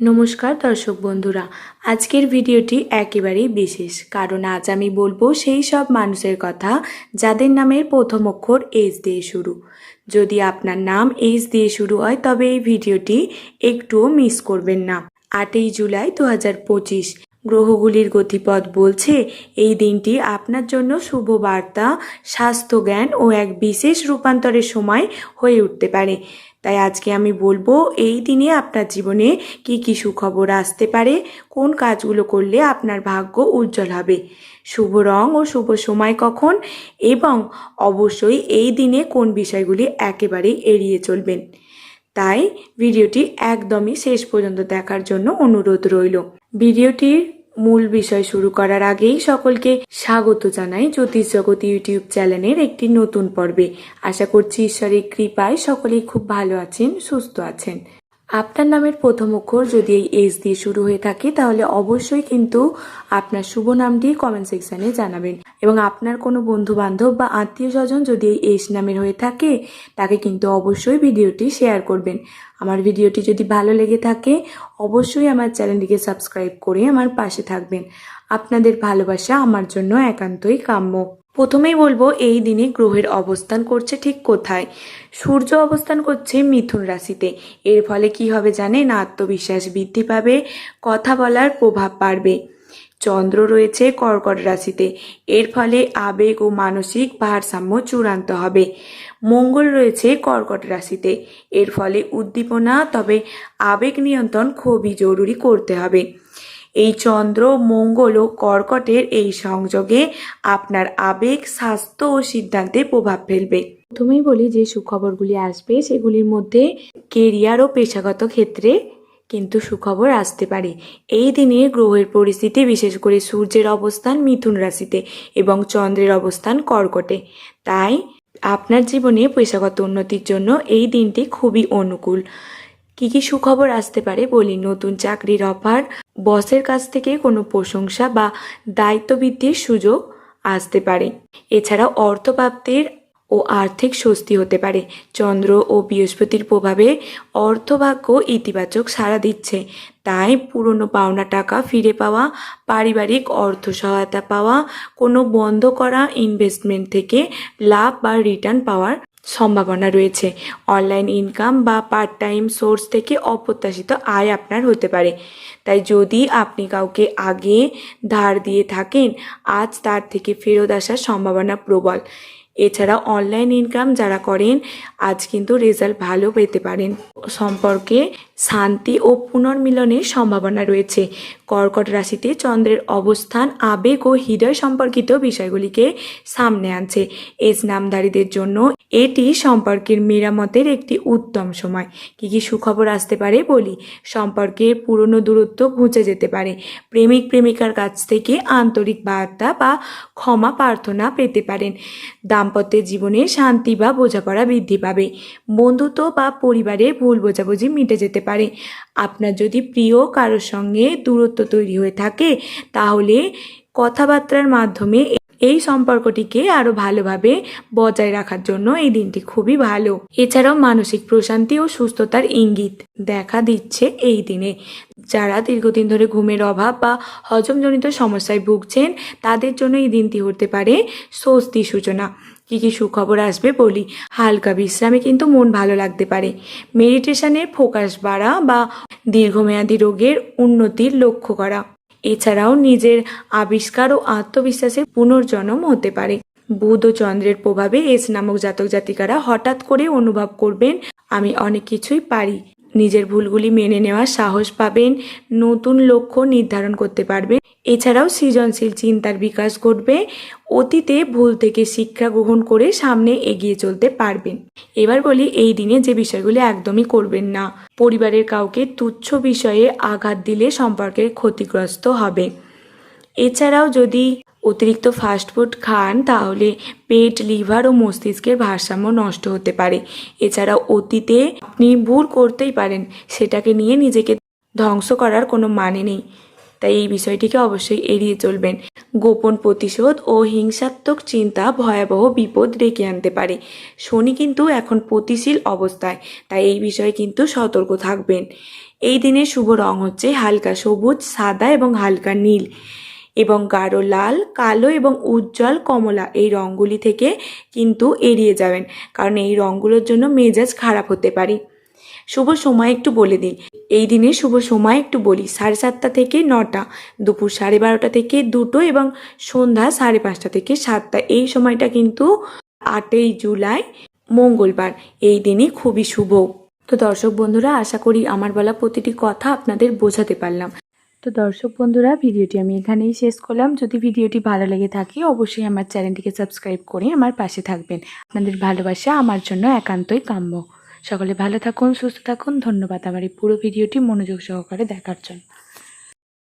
নমস্কার দর্শক বন্ধুরা, আজকের ভিডিওটি একেবারেই বিশেষ, কারণ আজ আমি বলব সেই সব মানুষের কথা যাদের নামের প্রথম অক্ষর এইচ দিয়ে শুরু। যদি আপনার নাম এইচ দিয়ে শুরু হয়, তবে এই ভিডিওটি একটুও মিস করবেন না। আটই জুলাই দু হাজার পঁচিশ গ্রহগুলির গতিপথ বলছে, এই দিনটি আপনার জন্য শুভ বার্তা, স্বাস্থ্য জ্ঞান ও এক বিশেষ রূপান্তরের সময় হয়ে উঠতে পারে। তাই আজকে আমি বলব, এই দিনে আপনার জীবনে কি কি সুখবর আসতে পারে, কোন কাজগুলো করলে আপনার ভাগ্য উজ্জ্বল হবে, শুভ রং ও শুভ সময় কখন, এবং অবশ্যই এই দিনে কোন বিষয়গুলি একেবারেই এড়িয়ে চলবেন। তাই ভিডিওটি একদমই শেষ পর্যন্ত দেখার জন্য অনুরোধ রইল। ভিডিওটির মূল বিষয় শুরু করার আগেই সকলকে স্বাগত জানাই জ্যোতিষ জগৎ ইউটিউব চ্যানেলের একটি নতুন পর্বে। আশা করছি ঈশ্বরের কৃপায় সকলেই খুব ভালো আছেন, সুস্থ আছেন। আপনার নামের প্রথম অক্ষর যদি এই এস দিয়ে শুরু হয়ে থাকে, তাহলে অবশ্যই কিন্তু আপনার শুভ নামটি কমেন্ট সেকশানে জানাবেন। এবং আপনার কোনো বন্ধু বান্ধব বা আত্মীয় স্বজন যদি এই এস নামের হয়ে থাকে, তাকে কিন্তু অবশ্যই ভিডিওটি শেয়ার করবেন। আমার ভিডিওটি যদি ভালো লেগে থাকে, অবশ্যই আমার চ্যানেলটিকে সাবস্ক্রাইব করে আমার পাশে থাকবেন। আপনাদের ভালোবাসা আমার জন্য একান্তই কাম্য। প্রথমেই বলব, এই দিনে গ্রহের অবস্থান করছে ঠিক কোথায়? সূর্য অবস্থান করছে মিথুন রাশিতে। এর ফলে কি হবে জানেন? আত্মবিশ্বাস বৃদ্ধি পাবে, কথা বলার প্রভাব বাড়বে। চন্দ্র রয়েছে কর্কট রাশিতে। এর ফলে আবেগ ও মানসিক ভারসাম্য চূড়ান্ত হবে। মঙ্গল রয়েছে কর্কট রাশিতে। এর ফলে উদ্দীপনা, তবে আবেগ নিয়ন্ত্রণ খুবই জরুরি করতে হবে। এই চন্দ্র, মঙ্গল ও কর্কটের এই সংযোগে আপনার আবেগ, স্বাস্থ্য ও সিদ্ধান্তে প্রভাব ফেলবে। প্রথমেই বলি যে সুখবরগুলি আসবে, সেগুলির মধ্যে কেরিয়ার ও পেশাগত ক্ষেত্রে কিন্তু সুখবর আসতে পারে। এই দিনে গ্রহের পরিস্থিতি, বিশেষ করে সূর্যের অবস্থান মিথুন রাশিতে এবং চন্দ্রের অবস্থান কর্কটে। তাই আপনার জীবনে পেশাগত উন্নতির জন্য এই দিনটি খুবই অনুকূল। কি কি সুখবর আসতে পারে বলি? নতুন চাকরির অফার, বসের কাছ থেকে কোনো প্রশংসা বা দায়িত্ব বৃদ্ধির সুযোগ আসতে পারে। এছাড়া অর্থপ্রাপ্তির ও আর্থিক স্বস্তি হতে পারে। চন্দ্র ও বৃহস্পতির প্রভাবে অর্থভাগ্য ইতিবাচক সাড়া দিচ্ছে। তাই পুরনো পাওনা টাকা ফিরে পাওয়া, পারিবারিক অর্থ সহায়তা পাওয়া, কোনো বন্ধ করা ইনভেস্টমেন্ট থেকে লাভ বা রিটার্ন পাওয়ার সম্ভাবনা রয়েছে। অনলাইন ইনকাম বা পার্ট টাইম সোর্স থেকে অপ্রত্যাশিত আয় আপনার হতে পারে। তাই যদি আপনি কাউকে আগে ধার দিয়ে থাকেন, আজ তার থেকে ফেরত আসার সম্ভাবনা প্রবল। এছাড়া অনলাইন ইনকাম যারা করেন, আজ কিন্তু রেজাল্ট ভালো পেতে পারেন। সম্পর্কে শান্তি ও পুনর্মিলনের সম্ভাবনা রয়েছে। কর্কট রাশিতে চন্দ্রের অবস্থান, আবেগ ও হৃদয় সম্পর্কিত বিষয়গুলিকে সামনে আনছে। এস নামধারীদের জন্য এটি সম্পর্কের মেরামতের একটি উত্তম সময়। কি কি সুখবর আসতে পারে বলি? সম্পর্কের পুরনো দূরত্ব ঘুচে যেতে পারে। প্রেমিক প্রেমিকার কাছ থেকে আন্তরিক বার্তা বা ক্ষমা প্রার্থনা পেতে পারেন। দাম্পত্যের জীবনে শান্তি বা বোঝাপড়া বৃদ্ধি পাবে। বন্ধুত্ব বা পরিবারের ভুল বোঝাবুঝি মিটে যেতে পারে। আপনার যদি প্রিয় কারোর সঙ্গে দূরত্ব তৈরি হয়ে থাকে, তাহলে কথাবার্তার মাধ্যমে এই সম্পর্কটিকে আরও ভালোভাবে বজায় রাখার জন্য এই দিনটি খুবই ভালো। এছাড়াও মানসিক প্রশান্তি ও সুস্থতার ইঙ্গিত দেখা দিচ্ছে এই দিনে। যারা দীর্ঘদিন ধরে ঘুমের অভাব বা হজমজনিত সমস্যায় ভুগছেন, তাদের জন্য এই দিনটি হতে পারে স্বস্তি সূচনা। কি কি সুখবর আসবে বলি? হালকা বিশ্রামে কিন্তু মন ভালো লাগতে পারে। মেডিটেশনের ফোকাস বাড়া বা দীর্ঘমেয়াদী রোগের উন্নতির লক্ষ্য করা। এছাড়াও নিজের আবিষ্কার ও আত্মবিশ্বাসের পুনর্জন্ম হতে পারে। বুধ ও চন্দ্রের প্রভাবে এস নামক জাতক জাতিকারা হঠাৎ করে অনুভব করবেন, আমি অনেক কিছুই পারি। নিজের ভুলগুলি মেনে নেওয়ার সাহস পাবেন, নতুন লক্ষ্য নির্ধারণ করতে পারবেন। এছাড়াও সৃজনশীল চিন্তার বিকাশ ঘটবে, অতীতে ভুল থেকে শিক্ষা গ্রহণ করে সামনে এগিয়ে চলতে পারবেন। এবার বলি এই দিনে যে বিষয়গুলি একদমই করবেন না। পরিবারের কাউকে তুচ্ছ বিষয়ে আঘাত দিলে সম্পর্কের ক্ষতিগ্রস্ত হবে। এছাড়াও যদি অতিরিক্ত ফাস্টফুড খান, তাহলে পেট, লিভার ও মস্তিষ্কের ভারসাম্য নষ্ট হতে পারে। এছাড়া অতীতে আপনি ভুল করতেই পারেন, সেটাকে নিয়ে নিজেকে ধ্বংস করার কোনো মানে নেই। তাই এই বিষয়টিকে অবশ্যই এড়িয়ে চলবেন। গোপন প্রতিশোধ ও হিংসাত্মক চিন্তা ভয়াবহ বিপদ ডেকে আনতে পারে। শনি কিন্তু এখন প্রতিশীল অবস্থায়, তাই এই বিষয়ে কিন্তু সতর্ক থাকবেন। এই দিনের শুভ রং হচ্ছে হালকা সবুজ, সাদা এবং হালকা নীল। এবং গাঢ় লাল, কালো এবং উজ্জ্বল কমলা এই রঙগুলি থেকে কিন্তু এড়িয়ে যাবেন, কারণ এই রঙগুলোর জন্য মেজাজ খারাপ হতে পারে। শুভ সময় একটু বলে দিন। এই দিনে শুভ সময় একটু বলি। সাড়ে সাতটা থেকে নটা, দুপুর সাড়ে বারোটা থেকে দুটো এবং সন্ধ্যা সাড়ে পাঁচটা থেকে সাতটা। এই সময়টা কিন্তু আটই জুলাই, মঙ্গলবার। এই দিনই খুবই শুভ। তো দর্শক বন্ধুরা, আশা করি আমার বলা প্রতিটি কথা আপনাদের বোঝাতে পারলাম। তো দর্শক বন্ধুরা, ভিডিওটি আমি এখানেই শেষ করলাম। যদি ভিডিওটি ভালো লেগে থাকে, অবশ্যই আমার চ্যানেলটিকে সাবস্ক্রাইব করে আমার পাশে থাকবেন। আপনাদের ভালোবাসা আমার জন্য একান্তই কাম্য। সকলে ভালো থাকুন, সুস্থ থাকুন। ধন্যবাদ আমার এই পুরো ভিডিওটি মনোযোগ সহকারে দেখার জন্য।